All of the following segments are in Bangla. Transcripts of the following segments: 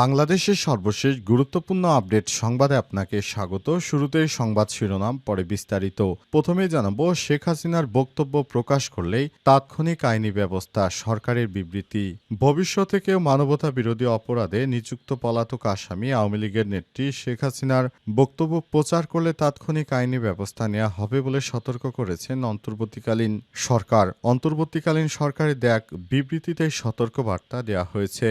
বাংলাদেশের সর্বশেষ গুরুত্বপূর্ণ আপডেট সংবাদে আপনাকে স্বাগত। শুরুতেই সংবাদ শিরোনাম, পরে বিস্তারিত। প্রথমে জানাব, শেখ হাসিনার বক্তব্য প্রকাশ করলেই তাৎক্ষণিক আইনি ব্যবস্থা, সরকারের বিবৃতি। ভবিষ্যতে কেউ মানবতা বিরোধী অপরাধে নিযুক্ত পলাতক আসামি আওয়ামী লীগের নেত্রী শেখ হাসিনার বক্তব্য প্রচার করলে তাৎক্ষণিক আইনি ব্যবস্থা নেওয়া হবে বলে সতর্ক করেছেন অন্তর্বর্তীকালীন সরকার। অন্তর্বর্তীকালীন সরকারের দেখ বিবৃতিতে সতর্কবার্তা দেওয়া হয়েছে।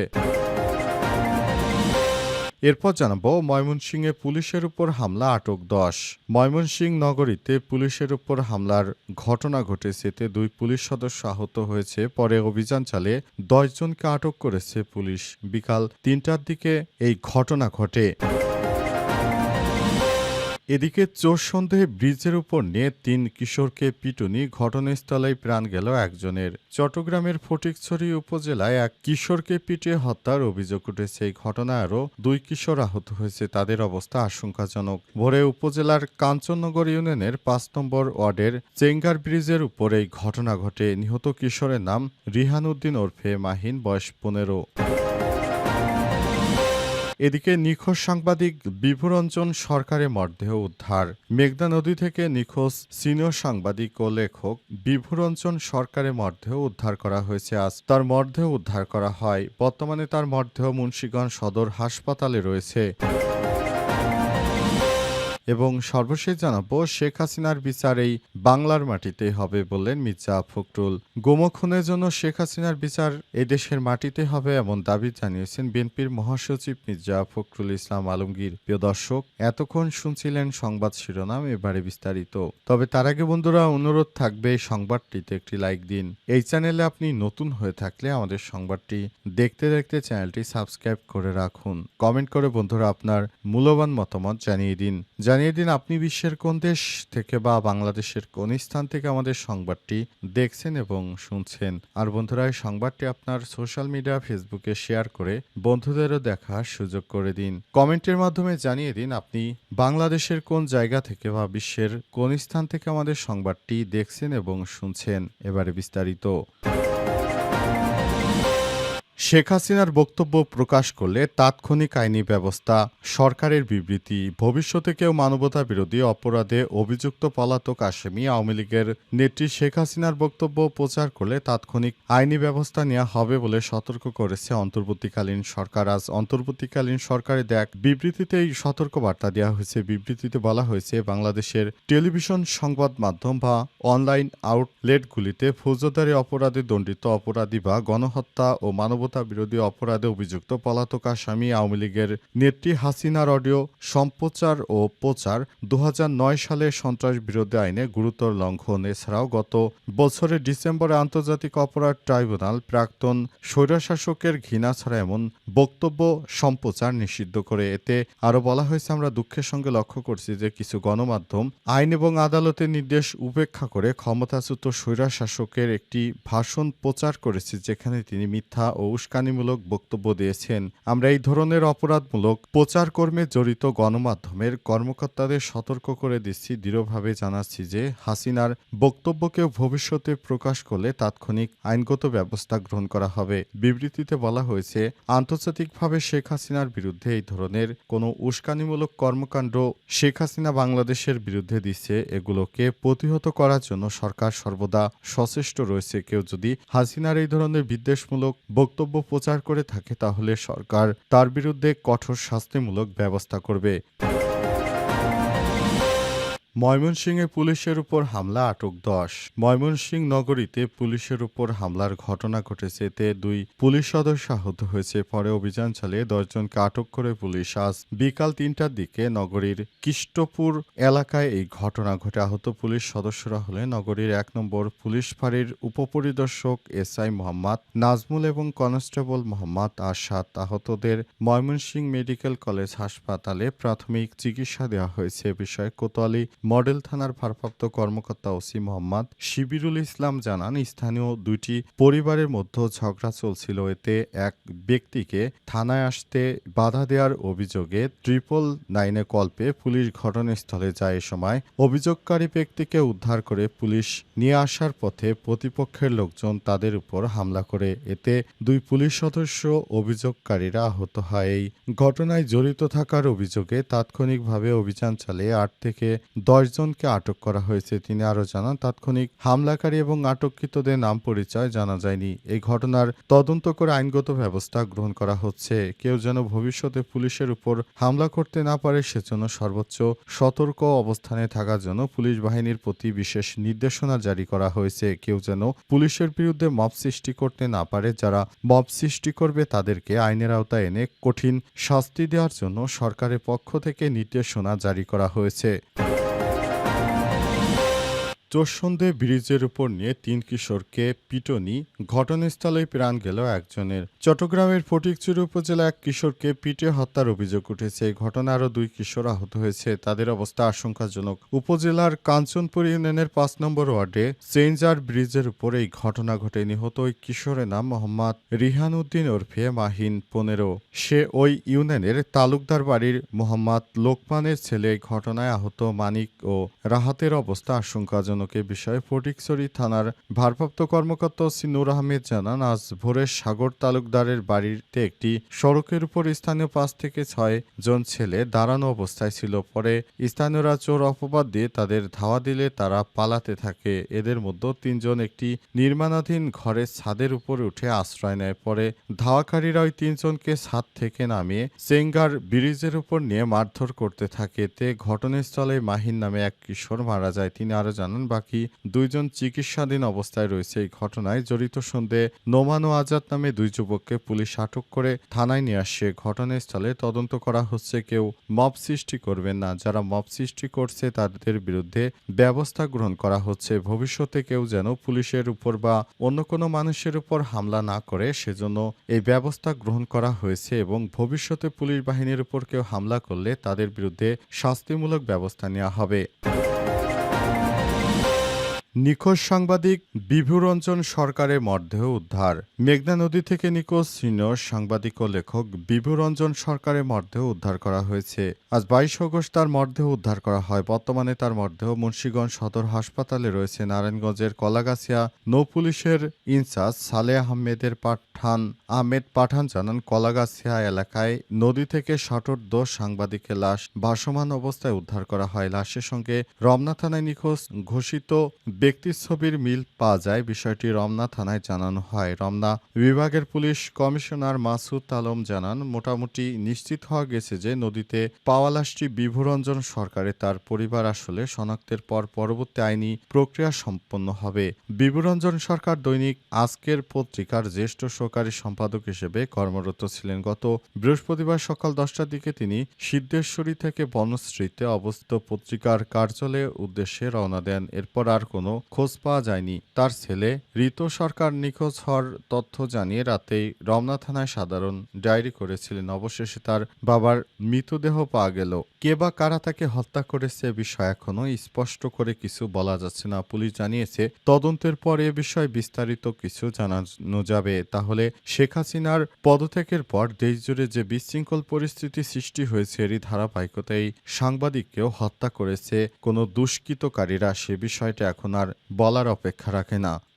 এরপর জানাব, ময়মনসিংহে পুলিশের উপর হামলা, আটক দশ। ময়মনসিংহ নগরীতে পুলিশের উপর হামলার ঘটনা ঘটেছে। এতে দুই পুলিশ সদস্য আহত হয়েছে। পরে অভিযান চালিয়ে দশজনকে আটক করেছে পুলিশ। বিকাল তিনটার দিকে এই ঘটনা ঘটে। এদিকে চোর সন্দেহে ব্রিজের উপর নিয়ে তিন কিশোরকে পিটুনি ঘটনাস্থলেই প্রাণ গেল একজনের। চট্টগ্রামের ফটিকছড়ি উপজেলায় এক কিশোরকে পিটিয়ে হত্যার অভিযোগ উঠেছে। এই ঘটনায় আরও দুই কিশোর আহত হয়েছে। তাদের অবস্থা আশঙ্কাজনক। ভোরে উপজেলার কাঞ্চননগর ইউনিয়নের পাঁচ নম্বর ওয়ার্ডের চেঙ্গার ব্রিজের উপর এই ঘটনা ঘটে। নিহত কিশোরের নাম রিহান উদ্দিন ওরফে মাহিন, বয়স পনেরো। এদিকে নিখোঁজ সাংবাদিক বিভুরঞ্জন সরকারের মরদেহ উদ্ধার। মেঘনা নদী থেকে নিখোঁজ সিনিয়র সাংবাদিক ও লেখক বিভুরঞ্জন সরকারের মরদেহ উদ্ধার করা হয়েছে। আজ তার মরদেহ উদ্ধার করা হয়। বর্তমানে তার মরদেহ মুন্সীগঞ্জ সদর হাসপাতালে রয়েছে। এবং সর্বশেষ জানাব, শেখ হাসিনার বিচার এই বাংলার মাটিতে হবে বললেন মির্জা ফখরুল। গোমখুনের জন্য শেখ হাসিনার বিচার এদেশের মাটিতে হবে এমন দাবি জানিয়েছেন বিএনপির মহাসচিব মির্জা ফখরুল ইসলাম আলমগীর। প্রিয় দর্শক, এতক্ষণ শুনছিলেন সংবাদ শিরোনাম এবারে বিস্তারিত। তবে তার আগে বন্ধুরা, অনুরোধ থাকবে সংবাদটিতে একটি লাইক দিন। এই চ্যানেলে আপনি নতুন হয়ে থাকলে আমাদের সংবাদটি দেখতে দেখতে চ্যানেলটি সাবস্ক্রাইব করে রাখুন। কমেন্ট করে বন্ধুরা আপনার মূল্যবান মতামত জানিয়ে দিন। জানিয়ে দিন, আপনি বিশ্বের কোন দেশ থেকে বা বাংলাদেশের কোন স্থান থেকে আমাদের সংবাদটি দেখছেন এবং শুনছেন। আর বন্ধুরা, এই সংবাদটি আপনার সোশ্যাল মিডিয়া, ফেসবুকে শেয়ার করে বন্ধুদেরও দেখার সুযোগ করে দিন। কমেন্টের মাধ্যমে জানিয়ে দিন, আপনি বাংলাদেশের কোন জায়গা থেকে বা বিশ্বের কোন স্থান থেকে আমাদের সংবাদটি দেখছেন এবং শুনছেন। এবারে বিস্তারিত। শেখ হাসিনার বক্তব্য প্রকাশ করলে তাৎক্ষণিক আইনি ব্যবস্থা, সরকারের বিবৃতি, ভবিষ্যতে কেউ মানবতা বিরোধী অপরাধে অভিযুক্ত পলাতক আসামি আওয়ামী লীগের নেত্রী শেখ হাসিনার বক্তব্য প্রচার করলে তাৎক্ষণিক আইনি ব্যবস্থা নেওয়া হবে বলে সতর্ক করেছে অন্তর্বর্তীকালীন সরকার। আজ অন্তর্বর্তীকালীন সরকারের দেখ বিবৃতিতে এই সতর্কবার্তা দেওয়া হয়েছে। বিবৃতিতে বলা হয়েছে, বাংলাদেশের টেলিভিশন সংবাদ মাধ্যম বা অনলাইন আউটলেটগুলিতে ফৌজদারি অপরাধে দণ্ডিত অপরাধী বা গণহত্যা ও মানবতা বিরোধী অপরাধে অভিযুক্ত পলাতক আসামি আওয়ামী লীগের নেত্রী হাসিনার অডিও সম্প্রচার ও প্রচার দু সালে সন্ত্রাস বিরোধী আইনে গুরুতর লঙ্ঘন। এছাড়াও গত বছরের ডিসেম্বরে আন্তর্জাতিক অপরাধ ট্রাইব্যুনাল প্রাক্তন স্বৈরশাসকের ঘৃণা ছাড়া এমন বক্তব্য সম্প্রচার নিষিদ্ধ করে। এতে আরও বলা হয়েছে, আমরা দুঃখের সঙ্গে লক্ষ্য করছি যে কিছু গণমাধ্যম আইন এবং আদালতের নির্দেশ উপেক্ষা করে ক্ষমতাচ্যুত স্বৈরশাসকের একটি ভাষণ প্রচার করেছে, যেখানে তিনি মিথ্যা ও উস্কানিমূলক বক্তব্য দিয়েছেন। আমরা এই ধরনের অপরাধমূলক প্রচার কর্মে জড়িত গণমাধ্যমের কর্মকর্তাদের সতর্ক করে দিচ্ছি, দৃঢ়ভাবে জানাচ্ছি যে হাসিনার বক্তব্যকে ভবিষ্যতে প্রকাশ করলে তাৎক্ষণিক আইনগত ব্যবস্থা গ্রহণ করা হবে। বিবৃতিতে বলা হয়েছে, আন্তর্জাতিকভাবে শেখ হাসিনার বিরুদ্ধে এই ধরনের কোনো উস্কানিমূলক কর্মকাণ্ড শেখ হাসিনা বাংলাদেশের বিরুদ্ধে দিচ্ছে, এগুলোকে প্রতিহত করার জন্য সরকার সর্বদা সচেষ্ট রয়েছে। কেউ যদি হাসিনার এই ধরনের বিদ্বেষমূলক বক্তব্য প্রচার করে থাকে তাহলে সরকার তার বিরুদ্ধে কঠোর শাস্তিমূলক ব্যবস্থা করবে। ময়মনসিংহে পুলিশের উপর হামলা, আটক দশ। ময়মনসিংহ নগরীতে পুলিশের উপর হামলার ঘটনা ঘটেছে, এতে দুই পুলিশ সদস্য আহত হয়েছে। পরে অভিযান চালিয়ে দশজনকে আটক করে পুলিশ আজ বিকাল তিনটার দিকে নগরীর কিষ্টপুর এলাকায় এই ঘটনা ঘটে। আহত পুলিশ সদস্যরা হলেন নগরীর এক নম্বর পুলিশ ফাঁড়ির উপপরিদর্শক এস আই মোহাম্মদ নাজমুল এবং কনস্টেবল মোহাম্মদ আশাদ আহতদের ময়মনসিংহ মেডিকেল কলেজ হাসপাতালে প্রাথমিক চিকিৎসা দেওয়া হয়েছে। বিষয়ে কোতোয়ালি মডেল থানার ভারপ্রাপ্ত কর্মকর্তা ওসি মোহাম্মদ শিবিরুল ইসলাম জানান, স্থানীয় দুইটি পরিবারের মধ্যে ঝগড়া চলছিল। এতে এক ব্যক্তিকে থানায় আসতে বাধা দেওয়ার অভিযোগে ট্রিপল নাইনে কল পেয়ে পুলিশ ঘটনাস্থলে যায়। এ সময় অভিযোগকারী ব্যক্তিকে উদ্ধার করে পুলিশ নিয়ে আসার পথে প্রতিপক্ষের লোকজন তাদের উপর হামলা করে। এতে দুই পুলিশ সদস্য অভিযোগকারীরা আহত হয়। এই ঘটনায় জড়িত থাকার অভিযোগে তাৎক্ষণিকভাবে অভিযান চালিয়ে আট থেকে দশ জনকে আটক করা হয়েছে, তিনি আরও জানান, তাৎক্ষণিক হামলাকারী এবং আটককৃতদের নাম পরিচয় জানা যায়নি। এই ঘটনার তদন্ত করে আইনগত ব্যবস্থা গ্রহণ করা হচ্ছে। কেউ যেন ভবিষ্যতে পুলিশের উপর হামলা করতে না পারে, সেজন্য সর্বোচ্চ সতর্ক অবস্থানে থাকার জন্য পুলিশ বাহিনীর প্রতি বিশেষ নির্দেশনা জারি করা হয়েছে। কেউ যেন পুলিশের বিরুদ্ধে মব সৃষ্টি করতে না পারে, যারা মব সৃষ্টি করবে তাদেরকে আইনের আওতায় এনে কঠিন শাস্তি দেওয়ার জন্য সরকারের পক্ষ থেকে নির্দেশনা জারি করা হয়েছে। চোরসন্ধে ব্রিজের উপর নিয়ে তিন কিশোরকে পিটনি ঘটনাস্থলে প্রাণ গেল একজনের। চট্টগ্রামের ফটিকচুরি উপজেলা এক কিশোরকে পিটে হত্যার অভিযোগ উঠেছে। এই ঘটনায় আরও দুই কিশোর আহত হয়েছে। তাদের অবস্থা আশঙ্কাজনক। উপজেলার কাঞ্চনপুর ইউনিয়নের পাঁচ নম্বর ওয়ার্ডে চেঞ্জার ব্রিজের উপর এই ঘটনা ঘটে। নিহত ওই কিশোরের নাম মোহাম্মদ রিহান উদ্দিন ওরফে মাহিন পনেরো। সে ওই ইউনিয়নের তালুকদার বাড়ির মোহাম্মদ লোকমানের ছেলে। ঘটনায় আহত মানিক ও রাহাতের অবস্থা আশঙ্কাজনক। এ বিষয়ে ফটিকছড়ি থানার ভারপ্রাপ্ত কর্মকর্তা ওসি নূর আহমেদ জানান, আজ ভোরে সাগর তালুকদারের বাড়িতে একটি সড়কের উপর স্থানীয় পাঁচ থেকে ছয় জন ছেলে দাঁড়ানো অবস্থায় ছিল। পরে স্থানীয়রা চোর অপবাদ দিয়ে তাদের ধাওয়া দিলে তারা পালাতে থাকে। এদের মধ্যে তিনজন একটি নির্মাণাধীন ঘরের ছাদের উপরে উঠে আশ্রয় নেয়। পরে ধাওয়াকারীরা ওই তিনজনকে ছাদ থেকে নামিয়ে সেঙ্গার ব্রিজের উপর নিয়ে মারধর করতে থাকে। এতে ঘটনাস্থলে মাহিন নামে এক কিশোর মারা যায়। তিনি আরও জানান বাকি দুইজন চিকিৎসাধীন অবস্থায় রয়েছে এই ঘটনায় জড়িত সন্দেহে নোমান আজাদ নামে দুই যুবককে পুলিশ আটক করে থানায় নিয়ে আসে। ঘটনাস্থলে তদন্ত করা হচ্ছে, কেউ মব সৃষ্টি করবেন না। যারা মব সৃষ্টি করছে, তাদের বিরুদ্ধে ব্যবস্থা গ্রহণ করা হচ্ছে। ভবিষ্যতে কেউ যেন পুলিশের উপর বা অন্য কোনো মানুষের উপর হামলা না করে, সেজন্য এই ব্যবস্থা গ্রহণ করা হয়েছে এবং ভবিষ্যতে পুলিশ বাহিনীর উপর কেউ হামলা করলে তাদের বিরুদ্ধে শাস্তিমূলক ব্যবস্থা নেওয়া হবে। নিখোঁজ সাংবাদিক বিভুরঞ্জন সরকারের মরদেহ উদ্ধার। মেঘনা নদী থেকে নিখোঁজ সিনিয়র সাংবাদিক ও লেখক বিভুরঞ্জন সরকারের মরদেহ উদ্ধার করা হয়েছে। আজ বাইশ অগস্ট তার মরদেহ উদ্ধার করা হয়। বর্তমানে তার মরদেহ মুন্সীগঞ্জ সদর হাসপাতালে রয়েছে। নারায়ণগঞ্জের কলাগাছিয়া নৌ পুলিশের ইনচার্জ সালে আহমেদের পাঠান আহমেদ পাঠান জানান, কলাগাছিয়া এলাকায় নদী থেকে ষাটর দোষ সাংবাদিকের লাশ ভাসমান অবস্থায় উদ্ধার করা হয়। লাশের সঙ্গে রমনা থানায় নিখোঁজ ঘোষিত ব্যক্তির ছবির মিল পাওয়া যায়, বিষয়টি রমনা থানায় জানানো হয়। রমনা বিভাগের পুলিশ কমিশনার মাসুদ আলম জানান, মোটামুটি নিশ্চিত হওয়া গেছে যে নদীতে পাওয়া লাশটি বিভুরঞ্জন সরকারে তার পরিবার আসলে শনাক্তের পর পরবর্তী আইনি প্রক্রিয়া সম্পন্ন হবে। বিভুরঞ্জন সরকার দৈনিক আজকের পত্রিকার জ্যেষ্ঠ সহকারী সম্পাদক হিসেবে কর্মরত ছিলেন। গত বৃহস্পতিবার সকাল দশটার দিকে তিনি সিদ্ধেশ্বরী থেকে বনশ্রীতে অবস্থিত পত্রিকার কার্যালয়ের উদ্দেশ্যে রওনা দেন। এরপর আর কোনো খোঁজ পাওয়া যায়নি। তার ছেলে ঋতু সরকার নিখোঁজ হওয়ার তথ্য জানিয়ে রাতেই রমনা থানায় সাধারণ ডায়েরি করেছিলেন। অবশেষে তার বাবার মৃতদেহ পাওয়া গেল। কে বা কারা তাকে হত্যা করেছে বিষয়ে এখনও স্পষ্ট করে কিছু বলা যাচ্ছে না। পুলিশ জানিয়েছে, তদন্তের পর এ বিষয়ে বিস্তারিত কিছু জানানো যাবে। তাহলে শেখ হাসিনার পদত্যাগের পর দেশজুড়ে যে বিশৃঙ্খল পরিস্থিতি সৃষ্টি হয়েছে, এরই ধারাবাহিকতায় সাংবাদিককেও হত্যা করেছে কোনো দুষ্কৃতকারীরা। সে বিষয়টা এখন আর বলার অপেক্ষা রাখে না।